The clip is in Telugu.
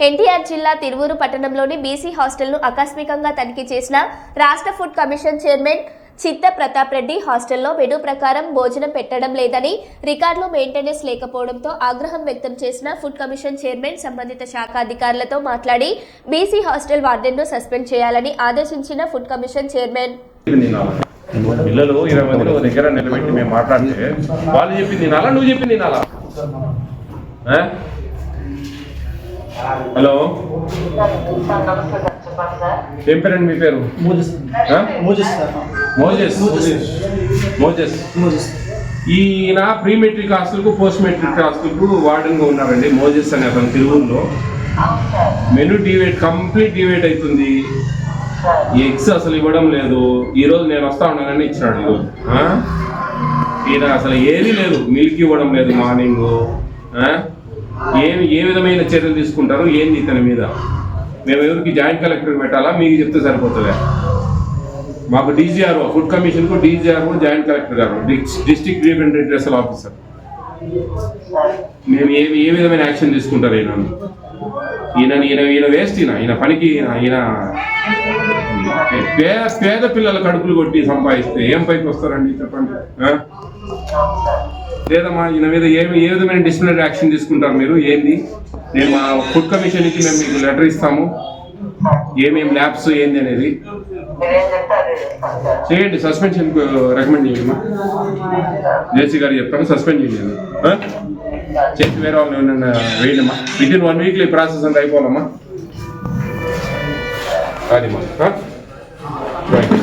ఎన్టీఆర్ జిల్లా తిరువూరు పట్టణంలోని బీసీ హాస్టల్ను ఆకస్మికంగా తనిఖీ చేసిన రాష్ట్ర ఫుడ్ కమిషన్ చైర్మన్ చిత్త ప్రతాప్ రెడ్డి హాస్టల్లో మెనూ ప్రకారం భోజనం పెట్టడం లేదని రికార్డులో మెయింటెనెన్స్ లేకపోవడంతో ఆగ్రహం వ్యక్తం చేసిన ఫుడ్ కమిషన్ చైర్మన్ సంబంధిత శాఖ అధికారులతో మాట్లాడి బీసీ హాస్టల్ వార్డెన్ను సస్పెండ్ చేయాలని ఆదేశించిన ఫుడ్ కమిషన్ చైర్మన్ పిల్లలు ఇరవై మంది దగ్గర నిలబెట్టి మేము మాట్లాడితే వాళ్ళు చెప్పింది తినాలా నువ్వు చెప్పింది? హలో. ఏం పేరండి మీ పేరు? మోజెస్. ఈయన ప్రీ మెట్రిక్ హాస్టల్కు పోస్ట్ మెట్రిక్ హాస్టల్కు వార్డెన్గా ఉన్నారండి మోజెస్ అనే అతను తిరువుల్లో మెనూ డివేట్ కంప్లీట్ డివేట్ అవుతుంది ఎగ్స్ అసలు ఇవ్వడం లేదు. ఈ రోజు నేను వస్తా ఉన్నానని ఇచ్చినాడు ఈరోజు? ఈయన అసలు ఏది లేదు. మిల్క్ ఇవ్వడం లేదు మార్నింగ్. ఏమి ఏ విధమైన చర్యలు తీసుకుంటారు ఏంది ఇతని మీద? మేము ఎవరికి జాయింట్ కలెక్టర్ పెట్టాలా? మీకు చెప్తే సరిపోతుందా మాకు డీజీఆర్ఓ ఫుడ్ కమిషన్కు డీజీఆర్ఓ జాయింట్ కలెక్టర్ గారు డిస్ట్రిక్ట్ రిప్రజెంటేటివ్ ఆఫీసర్. మేము ఏ ఏ విధమైన యాక్షన్ తీసుకుంటారు ఈయన? ఈయన ఈయన ఈయన వేస్ట్ ఈయన ఈయన పనికి ఈయన పేద పేద పిల్లల కడుపులు కొట్టి సంపాదిస్తే ఏం పైకి వస్తారండి చెప్పండి? లేదమ్మా ఈయన మీద ఏమి ఏ విధమైన డిసిప్లినరీ యాక్షన్ తీసుకుంటారు మీరు? ఏంది? నేను మా ఫుడ్ కమిషన్కి మేము మీకు లెటర్ ఇస్తాము. ఏమేమి ల్యాబ్స్ ఏంది అనేది? చేయండి సస్పెన్షన్ రికమెండ్ చేయండి అమ్మా జేసీ గారు చెప్తాను సస్పెండ్ చేయండి. చేసి వేరే వాళ్ళు ఏమైనా వేయడమ్మా విత్ ఇన్ వన్ వీక్లో ఈ ప్రాసెస్ అంతా అయిపోవాలమ్మా. అదిమ్మా రైట్